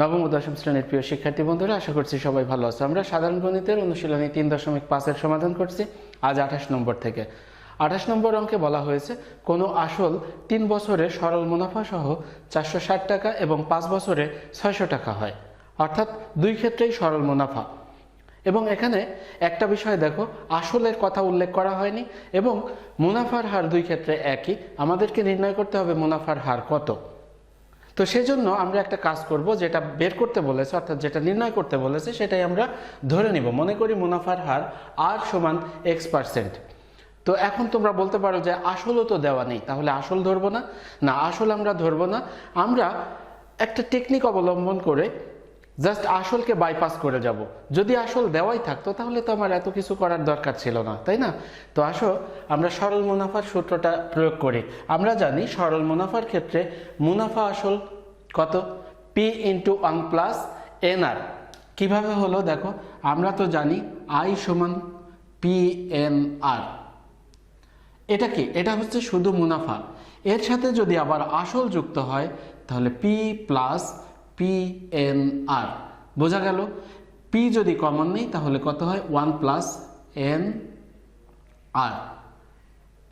নবম ও দশম শ্রেণির প্রিয় শিক্ষার্থী বন্ধুরা, আশা করছি সবাই ভালো আছে। আমরা সাধারণ গণিতের অনুশীলনী তিন দশমিক পাঁচের সমাধান করছি আজ আঠাশ নম্বর থেকে। আঠাশ নম্বর অঙ্কে বলা হয়েছে, কোনো আসল তিন বছরে সরল মুনাফা সহ চারশো ষাট টাকা এবং পাঁচ বছরে ছয়শো টাকা হয়। অর্থাৎ দুই ক্ষেত্রেই সরল মুনাফা। এবং এখানে একটা বিষয় দেখো, আসলের কথা উল্লেখ করা হয়নি এবং মুনাফার হার দুই ক্ষেত্রে একই। আমাদেরকে নির্ণয় করতে হবে মুনাফার হার কত। তো সেজন্য আমরা একটা কাজ করব, যেটা বের করতে বলেছে, অর্থাৎ যেটা নির্ণয় করতে বলেছে, সেটাই আমরা ধরে নিব। মনে করি মুনাফার হার আর সমান এক্স পার্সেন্ট তো এখন তোমরা বলতে পারো যে আসলও তো দেওয়া নেই, তাহলে আসল ধরবো না? না, আসল আমরা ধরবো না। আমরা একটা টেকনিক অবলম্বন করে জাস্ট আসলকে বাইপাস করে যাব। যদি আসল দেওয়াই থাকতো, তাহলে তো আমার এত কিছু করার দরকার ছিল না, তাই না? তো আসো, আমরা সরল মুনাফার সূত্রটা প্রয়োগ করি। আমরা জানি সরল মুনাফার ক্ষেত্রে মুনাফা আসল কত? P into one plus N R কীভাবে হলো দেখো, আমরা তো জানি আই সমান পি এন আর এটা কি? এটা হচ্ছে শুধু মুনাফা। এর সাথে যদি আবার আসল যুক্ত হয়, তাহলে P plus P N R বোঝা গেল? পি যদি কমন নেই, তাহলে কত হয়? ওয়ান প্লাস এন আর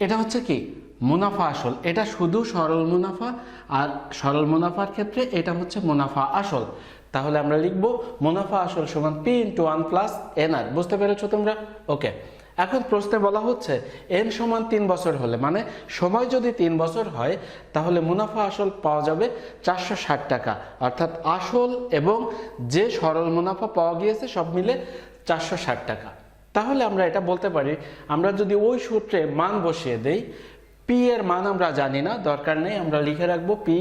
এটা হচ্ছে কি? মুনাফা আসল। এটা শুধু সরল মুনাফা, আর সরল মুনাফার ক্ষেত্রে এটা হচ্ছে মুনাফা আসল। তাহলে আমরা লিখব মুনাফা আসল সমান P into one plus N R বুঝতে পেরেছ তোমরা? ওকে এখন প্রশ্নে বলা হচ্ছে এন সমান তিন বছর হলে মানে সময় যদি তিন বছর হয়, তাহলে মুনাফা আসল পাওয়া যাবে চারশো ষাট টাকা। অর্থাৎ আসল এবং যে সরল মুনাফা পাওয়া গিয়েছে, সব মিলে চারশো ষাট টাকা। তাহলে আমরা এটা বলতে পারি, আমরা যদি ওই সূত্রে মান বসিয়ে দেই পি এর মান আমরা জানি না, দরকার নেই, আমরা লিখে রাখব পি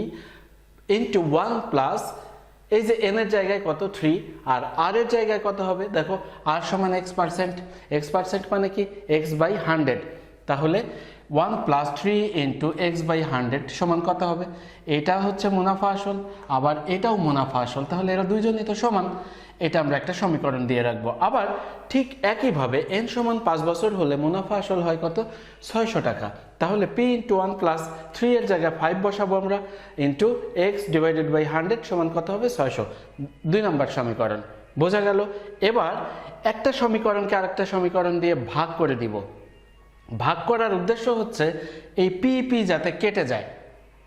ইন্টু ওয়ান প্লাস এই যে এন এর জায়গায় কত? থ্রি আর আর এর জায়গায় কত হবে? দেখো আর সমান এক্স পার্সেন্ট এক্স পার্সেন্ট মানে কি? এক্স বাই হান্ড্রেড তাহলে one plus three into X by hundred সমান কত হবে? এটা হচ্ছে মুনাফা আসল। আবার এটাও মুনাফা আসল। তাহলে এরা দুইজনই তো সমান। এটা আমরা একটা সমীকরণ দিয়ে রাখব। আবার ঠিক একইভাবে এন সমান পাঁচ বছর হলে মুনাফা আসল হয় কত? ছয়শো টাকা। তাহলে P into one plus three এর জায়গায় ফাইভ বসাবো আমরা। Into X divided by hundred সমান কত হবে? ছয়শো। দুই নম্বর সমীকরণ। বোঝা গেল? এবার একটা সমীকরণকে আরেকটা সমীকরণ দিয়ে ভাগ করে দিব। ভাগ করার উদ্দেশ্য হচ্ছে এই পি পি যাতে কেটে যায়।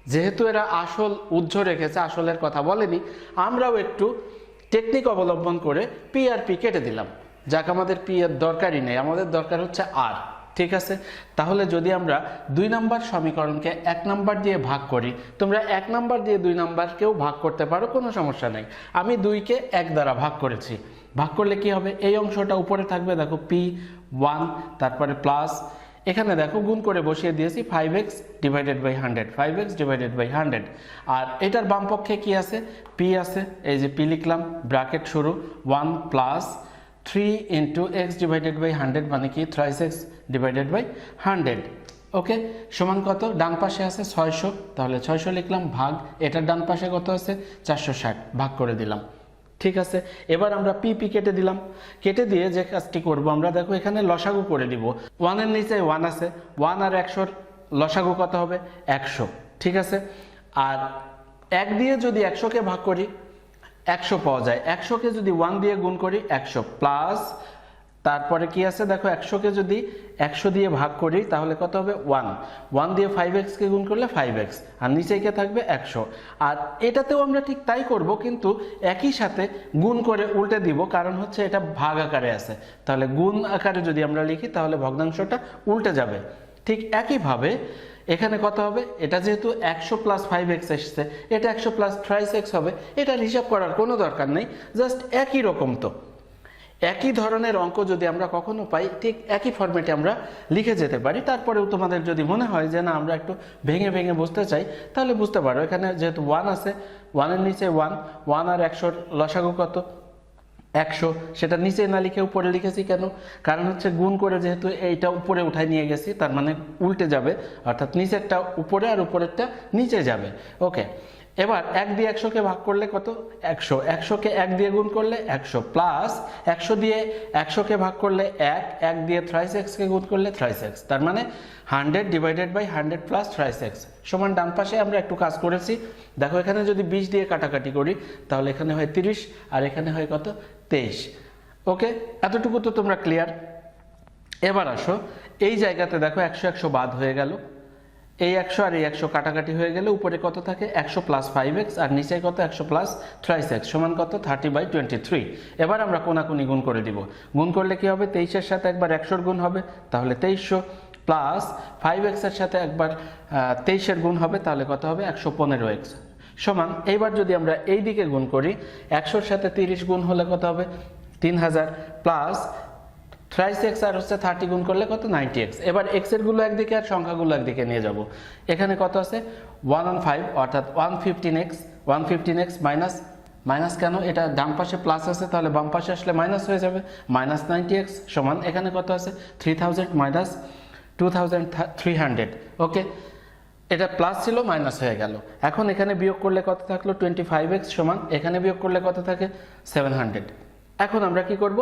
যেহেতু এরা আসল উজ্জ্ব রেখেছে, আসলের কথা বলেনি, আমরাও একটু টেকনিক অবলম্বন করে পি আর পি কেটে দিলাম। যাক, আমাদের পি দরকারই নেই, আমাদের দরকার হচ্ছে আর ঠিক আছে? তাহলে যদি আমরা দুই নাম্বার সমীকরণকে এক নাম্বার দিয়ে ভাগ করি, তোমরা এক নাম্বার দিয়ে দুই নাম্বারকেও ভাগ করতে পারো, কোনো সমস্যা নেই। আমি দুইকে এক দ্বারা ভাগ করেছি। ভাগ করলে কি হবে? এই অংশটা উপরে থাকবে, দেখো পি ওয়ান তারপরে প্লাস এখানে দেখো, গুণ করে বসিয়ে দিয়েছি five x divided by hundred five x divided by hundred আর এটার বাম পক্ষে কি আছে? পি আছে। এই যে পি লিখলাম ব্র্যাকেট শুরু one plus three into x divided by hundred মানে কি? Thrice x divided by hundred okay সমান কত? ডান পাশে আছে ছয়শো। তাহলে ছয়শো লিখলাম, ভাগ। এটার ডান পাশে কত আছে? চারশো ষাট। ভাগ করে দিলাম। ঠিক আছে? এবার আমরা পি পি কেটে দিলাম। কেটে দিয়ে যে কাজটি করব, আমরা দেখো এখানে লসাগু করে দিব। ওয়ানের নিচে ওয়ান আছে। ওয়ান আর একশোর লসাগু কত হবে? একশো। ঠিক আছে? আর এক দিয়ে যদি একশোকে ভাগ করি, একশো পাওয়া যায়। একশোকে যদি ওয়ান দিয়ে গুণ করি, একশো। প্লাস তারপরে কি আছে? দেখো একশোকে যদি একশো দিয়ে ভাগ করি, তাহলে কত হবে? ওয়ান। ওয়ান দিয়ে ফাইভ এক্সকে গুণ করলে ফাইভ এক্স আর নিচে কে থাকবে? একশো। আর এটাতেও আমরা ঠিক তাই করব, কিন্তু একই সাথে গুণ করে উল্টে দিব, কারণ হচ্ছে এটা ভাগ আকারে আছে। তাহলে গুণ আকারে যদি আমরা লিখি, তাহলে ভগ্নাংশটা উল্টে যাবে। ঠিক একইভাবে এখানে কত হবে? এটা যেহেতু একশো প্লাস ফাইভ এক্স এসছে, এটা একশো প্লাস থ্রাইস এক্স হবে, এটার হিসাব করার কোনো দরকার নেই, জাস্ট একই রকম তো। একই ধরনের অঙ্ক যদি আমরা কখনো পাই, ঠিক একই ফর্মেটে আমরা লিখে যেতে পারি। তারপরেও তোমাদের যদি মনে হয় যে না, আমরা একটু ভেঙে ভেঙে বুঝতে চাই, তাহলে বুঝতে পারো। এখানে যেহেতু ওয়ান আছে ওয়ানের নিচে ওয়ান ওয়ান আর একশোর লসাগু কত? একশো। সেটা নিচে না লিখে উপরে লিখেছি কেন? কারণ হচ্ছে গুণ করে যেহেতু এইটা উপরে উঠায় নিয়ে গেছি, তার মানে উল্টে যাবে। অর্থাৎ নিচেরটা উপরে আর উপরেরটা নিচে যাবে। ওকে এবার এক দিয়ে একশোকে ভাগ করলে কত? একশো। একশোকে এক দিয়ে গুণ করলে একশো। প্লাস একশো দিয়ে একশোকে ভাগ করলে এক এক দিয়ে থ্রাইস এক্সকে গুণ করলে থ্রাইস এক্স তার মানে hundred divided by hundred plus thrice x সমান ডান পাশে আমরা একটু কাজ করেছি। দেখো এখানে যদি বিশ দিয়ে কাটাকাটি করি, তাহলে এখানে হয় তিরিশ আর এখানে হয় কত? তেইশ। ওকে? এতটুকু তো তোমরা ক্লিয়ার এবার আসো। এই জায়গাতে দেখো একশো একশো বাদ হয়ে গেল। এই একশো আর এই একশো কাটাকাটি হয়ে গেলে উপরে কত থাকে? একশো প্লাস ফাইভ এক্স আর নিচে কত? একশো প্লাস থ্রাইস এক্স সমান কত? থার্টি বাই টোয়েন্টি থ্রি এবার আমরা কোনাকুনি গুণ করে দিব। গুণ করলে কি হবে? তেইশের সাথে একবার একশোর গুণ হবে, তাহলে তেইশশো প্লাস ফাইভ এক্সের সাথে একবার তেইশের গুণ হবে, তাহলে কত হবে? একশো পনেরো এক্স সমান, এইবার যদি আমরা এই দিকে গুণ করি, একশোর সাথে তিরিশ গুণ হলে কত হবে? তিন হাজার প্লাস থ্রাইস এক্স আর হচ্ছে থার্টি গুণ করলে কত? নাইনটি এক্স এবার এক্সেরগুলো একদিকে আর সংখ্যাগুলো একদিকে নিয়ে যাব। এখানে কত আছে? ওয়ান অন ফাইভ অর্থাৎ one fifteen x one fifteen x minus minus কেন? এটা ডান পাশে প্লাস আছে, তাহলে বাম পাশে আসলে মাইনাস হয়ে যাবে। মাইনাস নাইনটি এক্স সমান, এখানে কত আছে? Three thousand minus two thousand three hundred okay এটা প্লাস ছিল মাইনাস হয়ে গেল। এখন এখানে বিয়োগ করলে কত থাকল? টোয়েন্টি ফাইভ এক্স সমান, এখানে বিয়োগ করলে কত থাকে? সেভেন হান্ড্রেড এখন আমরা কি করব?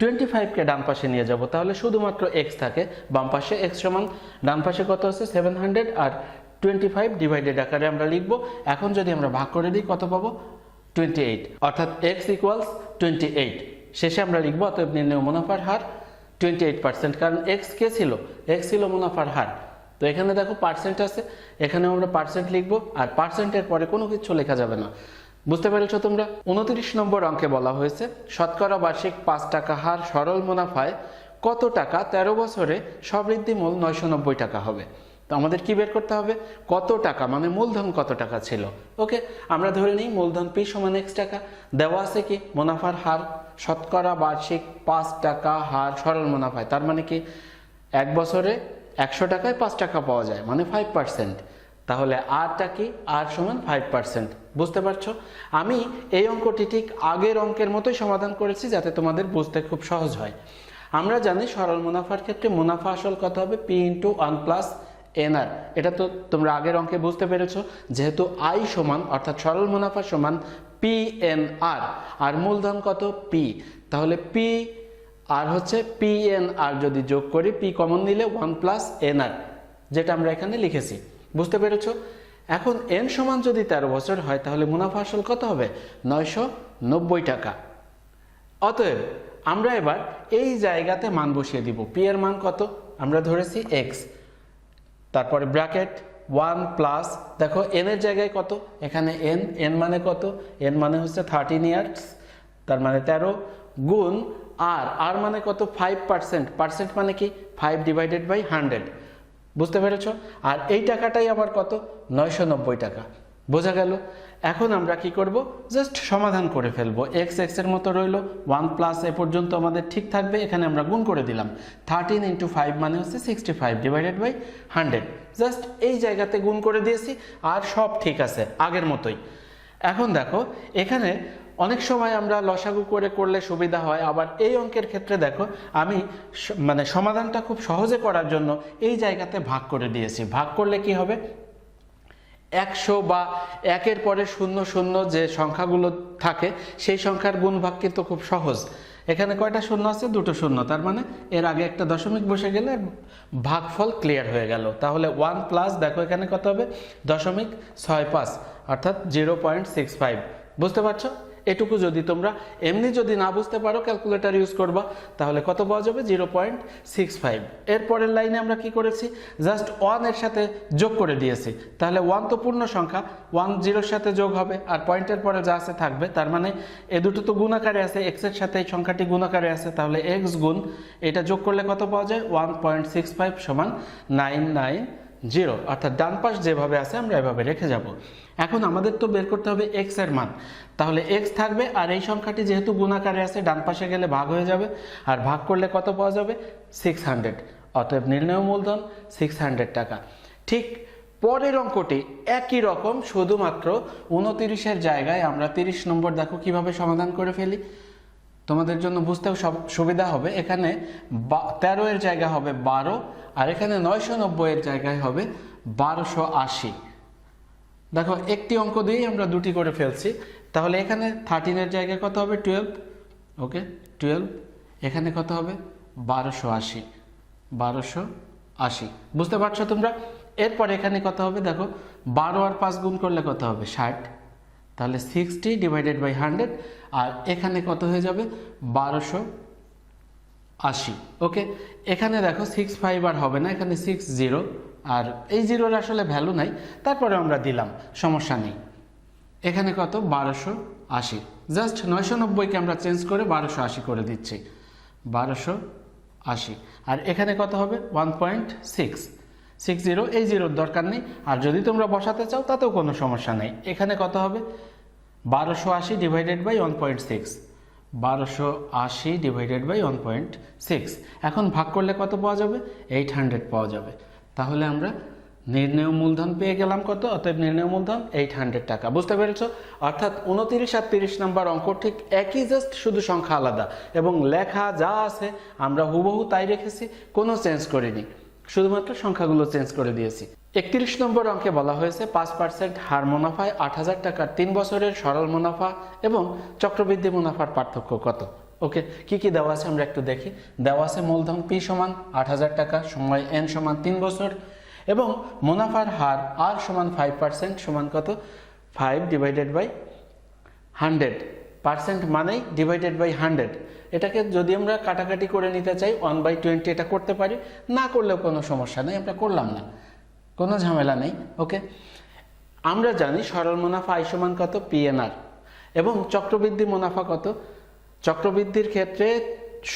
টোয়েন্টি ফাইভকে ডান পাশে নিয়ে যাব। তাহলে শুধুমাত্র এক্স থাকে। বাম পাশে এক্স সমান, ডান পাশে কত আছে? সেভেন হান্ড্রেড আর টোয়েন্টি ফাইভ ডিভাইডেড আকারে আমরা লিখব। এখন যদি আমরা ভাগ করে দিই, কত পাবো? টোয়েন্টি এইট অর্থাৎ এক্স ইকুয়ালস টোয়েন্টি এইট শেষে আমরা লিখব, অতএব নির্ণয় মুনাফার হার টোয়েন্টি এইট পার্সেন্ট কারণ এক্স কে ছিল? এক্স ছিল মুনাফার হার। তো এখানে দেখো পার্সেন্ট আছে। এখানে আমরা পার্সেন্ট লিখব। আর পার্সেন্টের পরে কোনো কিছু লেখা যাবে না। বুঝতে পেরেছ তোমরা? উনত্রিশ নম্বর অঙ্কে বলা হয়েছে, শতকরা বার্ষিক পাঁচ টাকা হার সরল মুনাফায় কত টাকা? তেরো বছরে সবৃদ্ধি মূল নয়শো নব্বই টাকা হবে। তো আমাদের কি বের করতে হবে? কত টাকা? মানে মূলধন কত টাকা ছিল? ওকে, আমরা ধরে নিই মূলধন পি সমান এক্স টাকা। দেওয়া আছে কি? মুনাফার হার, শতকরা বার্ষিক পাঁচ টাকা হার সরল মুনাফায়। তার মানে কি? এক বছরে একশো টাকায় পাঁচ টাকা পাওয়া যায় মানে ফাইভ পার্সেন্ট তাহলে আরটা কি? আর সমান ফাইভ পার্সেন্ট বুঝতে পারছ? আমি এই অঙ্কটি ঠিক আগের অঙ্কের মতোই সমাধান করেছি যাতে তোমাদের বুঝতে খুব সহজ হয়। আমরা জানি সরল মুনাফার ক্ষেত্রে মুনাফা আসল কত হবে? P into one plus N R এটা তো তোমরা আগের অঙ্কে বুঝতে পেরেছ। যেহেতু আই সমান, অর্থাৎ সরল মুনাফা সমান পি এন আর আর মূলধন কত? পি তাহলে পি আর হচ্ছে পি এন আর যদি যোগ করি পি কমন নিলে ওয়ান প্লাস এন আর যেটা আমরা এখানে লিখেছি। বুঝতে পেরেছ? এখন এন সমান যদি তেরো বছর হয়, তাহলে মুনাফা আসল কত হবে? নয়শো নব্বই টাকা। অতএব, আমরা এবার এই জায়গাতে মান বসিয়ে দিব। পি এর মান কত? আমরা ধরেছি এক্স তারপরে ব্র্যাকেট, ওয়ান প্লাস, দেখো এন এর জায়গায় কত? এখানে এন এন মানে কত? এন মানে হচ্ছে থার্টিন ইয়ার্স তার মানে তেরো গুণ আর আর মানে কত? ফাইভ পার্সেন্ট পার্সেন্ট মানে কি? ফাইভ ডিভাইডেড বাই হান্ড্রেড বুঝতে পেরেছ? আর এই টাকাটাই আবার কত? নয়শো নব্বই টাকা। বোঝা গেল? এখন আমরা কি করব? জাস্ট সমাধান করে ফেলব। এক্স এক্সের মতো রইল। ওয়ান প্লাস এ পর্যন্ত আমাদের ঠিক থাকবে। এখানে আমরা গুণ করে দিলাম। থার্টিন ইন্টু ফাইভ মানে হচ্ছে sixty five divided by hundred. Just এই জায়গাতে গুণ করে দিয়েছি। আর সব ঠিক আছে। আগের মতোই। এখন দেখো, এখানে অনেক সময় আমরা লসাগু করে করলে সুবিধা হয়, আবার এই অঙ্কের ক্ষেত্রে দেখো, আমি মানে সমাধানটা খুব সহজে করার জন্য এই জায়গাতে ভাগ করে দিয়েছি। ভাগ করলে কি হবে? একশো বা একের পরে শূন্য শূন্য যে সংখ্যাগুলো থাকে, সেই সংখ্যার গুণভাগ কিন্তু খুব সহজ। এখানে কয়টা শূন্য আছে? দুটো শূন্য। তার মানে এর আগে একটা দশমিক বসে গেলে ভাগফল ক্লিয়ার হয়ে গেল। তাহলে ওয়ান প্লাস, দেখো এখানে কত হবে? দশমিক ছয় পাঁচ, অর্থাৎ জিরো পয়েন্ট সিক্স ফাইভ। বুঝতে পারছ? এটুকু যদি তোমরা এমনি যদি না বুঝতে পারো ক্যালকুলেটর ইউজ করবা, তাহলে কত পাওয়া যাবে? জিরো পয়েন্ট সিক্স ফাইভ এরপরের লাইনে আমরা কি করেছি? জাস্ট ওয়ানের সাথে যোগ করে দিয়েছি। তাহলে ওয়ান তো পূর্ণ সংখ্যা ওয়ান জিরোর সাথে যোগ হবে, আর পয়েন্টের পরে যা আছে থাকবে, তার মানে এ দুটো তো গুণাকারে আছে এক্সের সাথে এই সংখ্যাটি গুণাকারে আছে, তাহলে এক্স গুণ, এটা যোগ করলে কত পাওয়া যায়? ওয়ান পয়েন্ট সিক্স ফাইভ সমান নাইন নাইন জিরো। অর্থাৎ ডান পাশ যেভাবে আছে, আমরা এভাবে রেখে যাব। এখন আমাদের তো বের করতে হবে এক্সের মান। তাহলে এক্স থাকবে আর এই সংখ্যাটি যেহেতু গুণাকারে আছে, ডান পাশে গেলে ভাগ হয়ে যাবে। আর ভাগ করলে কত পাওয়া যাবে? সিক্স হান্ড্রেড অতএব নির্ণয় মূলধন সিক্স হান্ড্রেড টাকা। ঠিক পরের অঙ্কটি একই রকম, শুধুমাত্র উনতিরিশের জায়গায় আমরা তিরিশ নম্বর দেখো কীভাবে সমাধান করে ফেলি। তোমাদের জন্য বুঝতেও সব সুবিধা হবে। এখানে তেরো এর জায়গা হবে বারো, আর এখানে নয়শো নব্বই এর জায়গায় হবে বারোশো আশি। দেখো, একটি অঙ্ক দিয়েই আমরা দুটি করে ফেলছি। তাহলে এখানে থার্টিনের জায়গায় কত হবে? টুয়েলভ ওকে টুয়েলভ এখানে কত হবে? বারোশো আশি। বারোশো আশি। বুঝতে পারছ তোমরা? এরপর এখানে কত হবে? দেখো, বারো আর পাঁচ গুণ করলে কত হবে? ষাট। তাহলে সিক্সটি ডিভাইডেড বাই হান্ড্রেড আর এখানে কত হয়ে যাবে? বারোশো আশি। ওকে এখানে দেখো সিক্স ফাইভ আর হবে না, এখানে সিক্স জিরো আর এই জিরোর আসলে ভ্যালু নাই তারপরে আমরা দিলাম, সমস্যা নেই। এখানে কত? বারোশো আশি। জাস্ট নয়শো নব্বইকে আমরা চেঞ্জ করে বারোশো আশি করে দিচ্ছি। বারোশো আশি। আর এখানে কত হবে? One point six six zero এই জিরোর দরকার নেই। আর যদি তোমরা বসাতে চাও, তাতেও কোনো সমস্যা নেই। এখানে কত হবে? বারোশো আশি divided by one point six বারোশো আশি divided by one point six এখন ভাগ করলে কত পাওয়া যাবে? এইট হান্ড্রেড পাওয়া যাবে। তাহলে আমরা নির্ণয় মূলধন পেয়ে গেলাম কত? অতএব নির্ণয় মূলধন এইট হান্ড্রেড টাকা। বুঝতে পেরেছ? অর্থাৎ উনতিরিশ আর তিরিশ নাম্বার অঙ্ক ঠিক একই জাস্ট শুধু সংখ্যা আলাদা। এবং লেখা যা আছে, আমরা হুবহু তাই রেখেছি, কোনো চেঞ্জ করিনি। শুধুমাত্র সংখ্যাগুলো চেঞ্জ করে দিয়েছি। একত্রিশ নম্বর অঙ্কে বলা হয়েছে পাঁচ পার্সেন্ট হার মুনাফায় আট হাজার টাকার তিন বছরের সরল মুনাফা এবং চক্রবৃদ্ধি মুনাফার পার্থক্য কত? ওকে, কি কি দেওয়া আছে আমরা একটু দেখি। দেওয়া আছে মূলধন পি সমান আট হাজার টাকা, সময় এন সমান তিন বছর এবং মুনাফার হার আর সমান ফাইভ পার্সেন্ট সমান কত? Five divided by hundred percent মানেই ডিভাইডেড বাই হান্ড্রেড এটাকে যদি আমরা কাটাকাটি করে নিতে চাই ওয়ান বাই টোয়েন্টি এটা করতে পারি, না করলেও কোনো সমস্যা নেই, আমরা করলাম না। কোনো ঝামেলা নেই ওকে আমরা জানি সরল মুনাফা আই কত? পিএনআর এবং চক্রবৃদ্ধি মুনাফা কত? চক্রবৃদ্ধির ক্ষেত্রে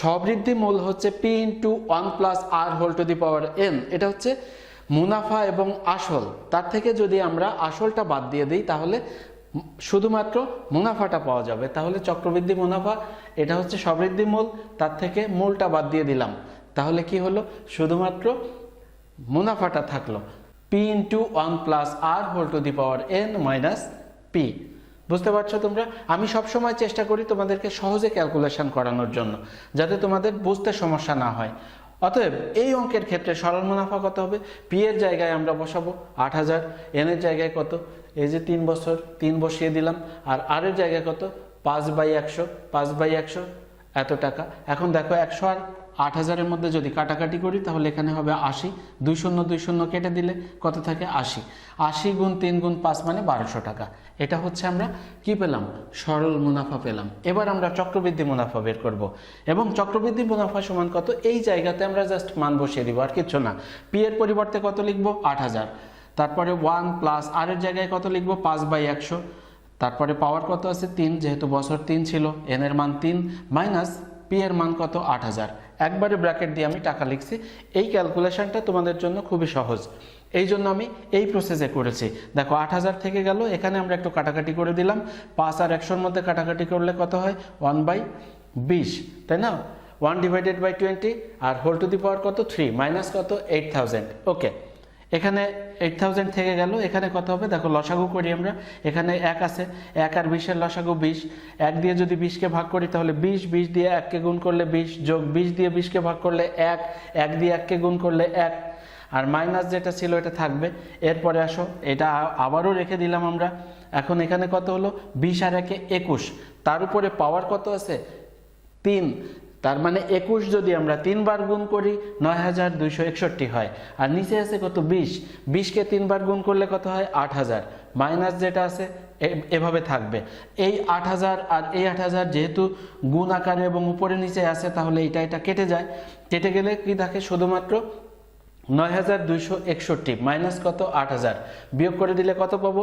সবৃদ্ধি মূল হচ্ছে P into one plus R whole to the power N এটা হচ্ছে মুনাফা এবং আসল। তার থেকে যদি আমরা আসলটা বাদ দিয়ে দিই, তাহলে শুধুমাত্র মুনাফাটা পাওয়া যাবে। তাহলে চক্রবৃদ্ধি মুনাফা, এটা হচ্ছে সবৃদ্ধি মূল, তার থেকে মূলটা বাদ দিয়ে দিলাম। তাহলে কি হলো? শুধুমাত্র মুনাফাটা থাকল। P into one plus R whole to the power N minus P বুঝতে পারছ তোমরা? আমি সবসময় চেষ্টা করি তোমাদেরকে সহজে ক্যালকুলেশন করানোর জন্য, যাতে তোমাদের বুঝতে সমস্যা না হয়। অতএব এই অঙ্কের ক্ষেত্রে সরল মুনাফা কত হবে? পি এর জায়গায় আমরা বসাবো আট হাজার এন এর জায়গায় কত? এই যে তিন বছর, তিন বসিয়ে দিলাম, আর আর এর জায়গায় কত? পাঁচ বাই একশো, পাঁচ বাই একশো, এত টাকা। এখন দেখো একশো আর আট হাজারের মধ্যে যদি কাটাকাটি করি, তাহলে এখানে হবে আশি। দুই শূন্য দুই শূন্য কেটে দিলে কত থাকে? আশি। আশি গুণ তিন গুণ পাঁচ মানে বারোশো টাকা। এটা হচ্ছে আমরা কি পেলাম? সরল মুনাফা পেলাম। এবার আমরা চক্রবৃদ্ধি মুনাফা বের করব। এবং চক্রবৃদ্ধি মুনাফা সমান কত? এই জায়গাতে আমরা জাস্ট মান বসিয়ে দিব, আর কিচ্ছু না। পি এর পরিবর্তে কত লিখব? আট হাজার। তারপরে ওয়ান প্লাস আর এর জায়গায় কত লিখব? পাঁচ বাই একশো। তারপরে পাওয়ার কত আছে? তিন, যেহেতু বছর তিন ছিল, এন এর মান তিন, মাইনাস পি এর মান কত? আট হাজার। একবারে ব্র্যাকেট দিয়ে আমি টাকা লিখছি। এই ক্যালকুলেশনটা তোমাদের জন্য খুবই সহজ। এই জন্য আমি এই প্রসেসে করেছি। দেখো, আট হাজার থেকে গেল, এখানে আমরা একটু কাটাকাটি করে দিলাম। পাঁচ আর একশোর মধ্যে কাটাকাটি করলে কত হয়? ওয়ান বাই বিশ, তাই না? ওয়ান ডিভাইডেড বাই টোয়েন্টি আর হোল টু দি পাওয়ার কত? থ্রি মাইনাস কত? এইট থাউজেন্ড ওকে এখানে এইট থাউজেন্ড থেকে গেল, এখানে কত হবে? দেখো, লসাগু করি আমরা। এখানে এক আছে, এক আর বিশের লসাগু বিশ। এক দিয়ে যদি বিশকে ভাগ করি, তাহলে বিশ বিশ দিয়ে এককে গুণ করলে বিশ যোগ বিশ দিয়ে বিশকে ভাগ করলে এক এক দিয়ে এককে গুণ করলে এক। আর মাইনাস যেটা ছিল, এটা থাকবে। এরপরে আসো, এটা আবারও রেখে দিলাম আমরা। এখন এখানে কত হলো? বিশ আর একে একুশ। তার উপরে পাওয়ার কত আছে? তিন। তার মানে একুশ যদি আমরা তিনবার গুণ করি নয় হাজার দুইশো একষট্টি হয়। আর নিচে আছে কত? বিশ। বিশকে তিনবার গুণ করলে কত হয়? আট হাজার মাইনাস যেটা আছে এভাবে থাকবে। এই আট হাজার আর এই আট হাজার যেহেতু গুণ আকারে এবং উপরে নিচে আছে, তাহলে এটা এটা কেটে যায়। কেটে গেলে কি থাকে? শুধুমাত্র নয় হাজার দুইশো একষট্টি মাইনাস কত? আট হাজার বিয়োগ করে দিলে কত পাবো?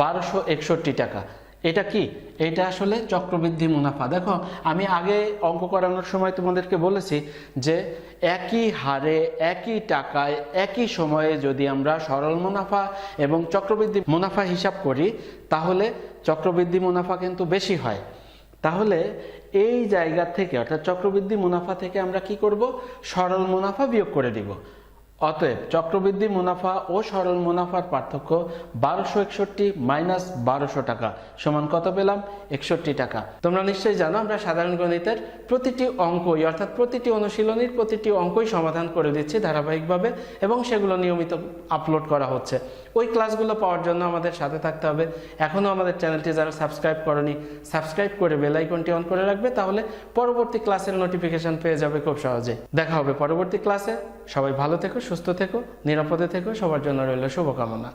বারোশো একষট্টি টাকা। এটা কি? এটা আসলে চক্রবৃদ্ধি মুনাফা। দেখো, আমি আগে অঙ্ক করানোর সময় তোমাদেরকে বলেছি যে একই হারে, একই টাকায়, একই সময়ে যদি আমরা সরল মুনাফা এবং চক্রবৃদ্ধি মুনাফা হিসাব করি, তাহলে চক্রবৃদ্ধি মুনাফা কিন্তু বেশি হয়। তাহলে এই জায়গা থেকে, অর্থাৎ চক্রবৃদ্ধি মুনাফা থেকে আমরা কি করব? সরল মুনাফা বিয়োগ করে দিব। অতএব চক্রবৃদ্ধি, মুনাফা ও সরল মুনাফার পার্থক্য বারোশো একষট্টি মাইনাস বারোশো টাকা। সমান কত পেলাম? একষট্টি টাকা। তোমরা নিশ্চয়ই জানো, আমরা সাধারণ গণিতের প্রতিটি অঙ্কই, অর্থাৎ প্রতিটি অনুশীলনীর প্রতিটি অঙ্কই সমাধান করে দিচ্ছি ধারাবাহিকভাবে এবং সেগুলো নিয়মিত আপলোড করা হচ্ছে। ওই ক্লাসগুলো পাওয়ার জন্য আমাদের সাথে থাকতে হবে। এখনও আমাদের চ্যানেলটি যারা সাবস্ক্রাইব করনি, সাবস্ক্রাইব করে বেল আইকনটি অন করে রাখবে, তাহলে পরবর্তী ক্লাসের নোটিফিকেশন পেয়ে যাবে খুব সহজে দেখা হবে পরবর্তী ক্লাসে। সবাই ভালো থেকো সুস্থ থেকো নিরাপদে থেকো সবার জন্য রইল শুভকামনা।